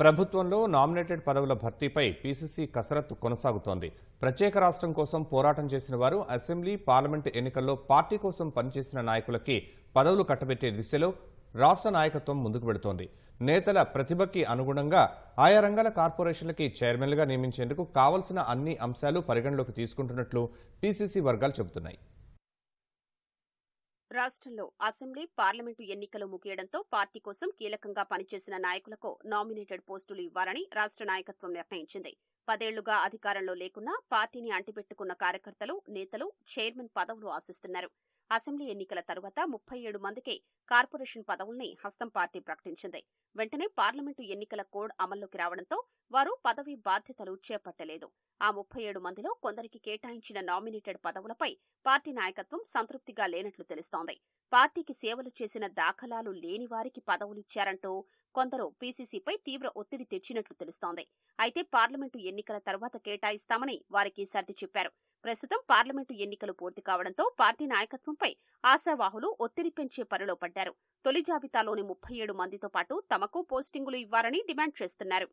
ప్రభుత్వంలో నామినేటెడ్ పదవుల భర్తీపై పీసీసీ కసరత్తు కొనసాగుతోంది. ప్రత్యేక రాష్ట్రం కోసం పోరాటం చేసిన వారు అసెంబ్లీ పార్లమెంటు ఎన్నికల్లో పార్టీ కోసం పనిచేసిన నాయకులకి పదవులు కట్టబెట్టే దిశలో రాష్ట్ర నాయకత్వం ముందుకు వెళుతోంది. నేతల ప్రతిభకి అనుగుణంగా ఆయా రంగాల కార్పొరేషన్లకి చైర్మన్లుగా నియమించేందుకు కావలసిన అన్ని అంశాలు పరిగణలోకి తీసుకుంటున్నట్లు పీసీసీ వర్గాలు చెబుతున్నాయి. రాష్ట్రంలో అసెంబ్లీ పార్లమెంటు ఎన్నికలు ముగియడంతో పార్టీ కోసం కీలకంగా పనిచేసిన నాయకులకు నామినేటెడ్ పోస్టులు ఇవ్వాలని రాష్ట్ర నాయకత్వం నిర్ణయించింది. పదేళ్ళుగా అధికారంలో లేకున్నా పార్టీని అంటిపెట్టుకున్న కార్యకర్తలు నేతలు చైర్మన్ పదవులు ఆశిస్తున్నారు. అసెంబ్లీ ఎన్నికల తరువాత ముప్పై ఏడు మందికి కార్పొరేషన్ పదవుల్ని హస్తం పార్టీ ప్రకటించింది. వెంటనే పార్లమెంటు ఎన్నికల కోడ్ అమల్లోకి రావడంతో వారు పదవి బాధ్యతలు చేపట్టలేదు. ఆ ముప్పై ఏడు మందిలో కొందరికి కేటాయించిన నామినేటెడ్ పదవులపై పార్టీ నాయకత్వం సంతృప్తిగా లేనట్లు తెలుస్తోంది. పార్టీకి సేవలు చేసిన దాఖలాలు లేని వారికి పదవులిచ్చారంటూ కొందరు పీసీసీపై తీవ్ర ఒత్తిడి తెచ్చినట్లు తెలుస్తోంది. అయితే పార్లమెంటు ఎన్నికల తర్వాత కేటాయిస్తామని వారికి సర్ది చెప్పారు. ప్రస్తుతం పార్లమెంటు ఎన్నికలు పూర్తి కావడంతో పార్టీ నాయకత్వంపై ఆశావాహులు ఒత్తిడి పెంచే పనిలో పడ్డారు. తొలి జాబితాలోని ముప్పై ఏడు మందితో పాటు తమకు పోస్టింగులు ఇవ్వాలని డిమాండ్ చేస్తున్నారు.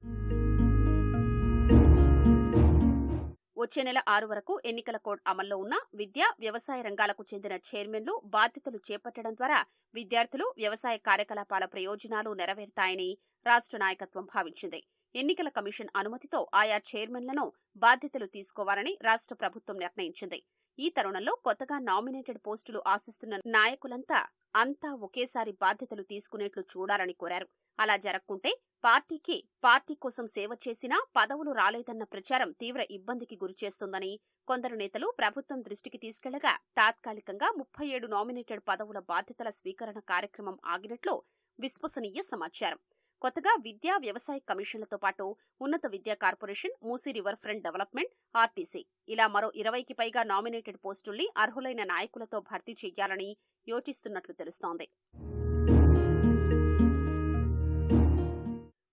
వచ్చే నెల ఆరు వరకు ఎన్నికల కోడ్ అమల్లో ఉన్న విద్య వ్యవసాయ రంగాలకు చెందిన చైర్మన్లు బాధ్యతలు చేపట్టడం ద్వారా విద్యార్థులు వ్యవసాయ కార్యకలాపాల ప్రయోజనాలు నెరవేరుతాయని రాష్ట్ర నాయకత్వం భావించింది. ఎన్నికల కమిషన్ అనుమతితో ఆయా చైర్మన్లను బాధ్యతలు తీసుకోవాలని రాష్ట్ర ప్రభుత్వం నిర్ణయించింది. ఈ తరుణంలో కొత్తగా నామినేటెడ్ పోస్టులు ఆశిస్తున్న నాయకులంతా అంతా ఒకేసారి బాధ్యతలు తీసుకునేట్లు చూడాలని కోరారు. అలా జరగకుంటే పార్టీకి పార్టీ కోసం సేవ చేసినా పదవులు రాలేదన్న ప్రచారం తీవ్ర ఇబ్బందికి గురిచేస్తుందని కొందరు నేతలు ప్రభుత్వం దృష్టికి తీసుకెళ్ళగా తాత్కాలికంగా ముప్పై ఏడు నామినేటెడ్ పదవుల బాధ్యతల స్వీకరణ కార్యక్రమం ఆగినట్లు విశ్వసనీయ సమాచారం. కొత్తగా విద్యా వ్యవసాయ కమిషన్లతో పాటు ఉన్నత విద్యా corporation Musi river front development RTC. ఇలా మరో ఇరవైకి పైగా నామినేటెడ్ పోస్టుల్ని అర్హులైన నాయకులతో భర్తీ చేయాలని యోచిస్తున్నట్లు తెలుస్తోంది.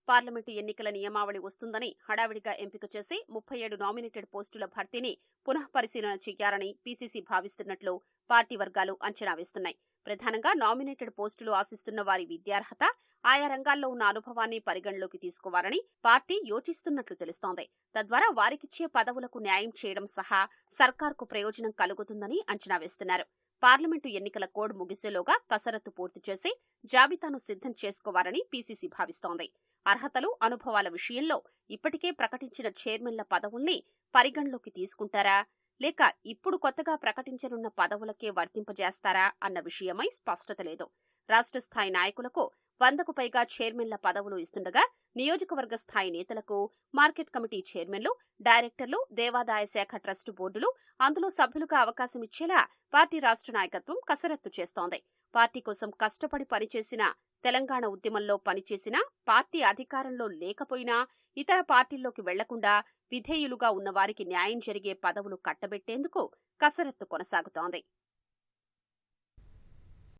పార్లమెంటు ఎన్నికల నియమావళి వస్తుందని హడావిడిగా ఎంపిక చేసి ముప్పై ఏడు నామినేటెడ్ పోస్టుల భర్తీని పునః పరిశీలన చేయాలని పీసీసీ భావిస్తున్నట్లు పార్టీ వర్గాలు అంచనా వేస్తున్నాయి. ప్రధానంగా నామినేటెడ్ పోస్టులు ఆశిస్తున్న వారి విద్యార్హత ఆయా రంగాల్లో ఉన్న అనుభవాన్ని పరిగణలోకి తీసుకోవాలని పార్టీ యోచిస్తున్నట్లు తెలుస్తోంది. తద్వారా వారికిచ్చే పదవులకు న్యాయం చేయడం సహా సర్కార్కు ప్రయోజనం కలుగుతుందని అంచనా వేస్తున్నారు. పార్లమెంటు ఎన్నికల కోడ్ ముగిసేలోగా కసరత్తు పూర్తి చేసి జాబితాను సిద్ధం చేసుకోవాలని పీసీసీ భావిస్తోంది. అర్హతలు అనుభవాల విషయంలో ఇప్పటికే ప్రకటించిన చైర్మన్ల పదవుల్ని పరిగణలోకి తీసుకుంటారా? లేక ఇప్పుడు కొత్తగా ప్రకటించనున్న పదవులకే వర్తింపజేస్తారా అన్న విషయమై స్పష్టత లేదు. రాష్ట్ర స్థాయి నాయకులకు వందకు పైగా చైర్మన్ల పదవులు ఇస్తుండగా నియోజకవర్గ స్థాయి నేతలకు మార్కెట్ కమిటీ చైర్మన్లు డైరెక్టర్లు దేవాదాయ శాఖ ట్రస్టు బోర్డులు అందులో సభ్యులుగా అవకాశం ఇచ్చేలా పార్టీ రాష్ట్ర నాయకత్వం కసరత్తు చేస్తోంది. పార్టీ కోసం కష్టపడి పనిచేసిన తెలంగాణ ఉద్యమంలో పనిచేసినా పార్టీ అధికారంలో లేకపోయినా ఇతర పార్టీల్లోకి వెళ్ళకుండా విధేయులుగా ఉన్నవారికి న్యాయం జరిగే పదవులు కట్టబెట్టేందుకు కసరత్తు కొనసాగుతోంది.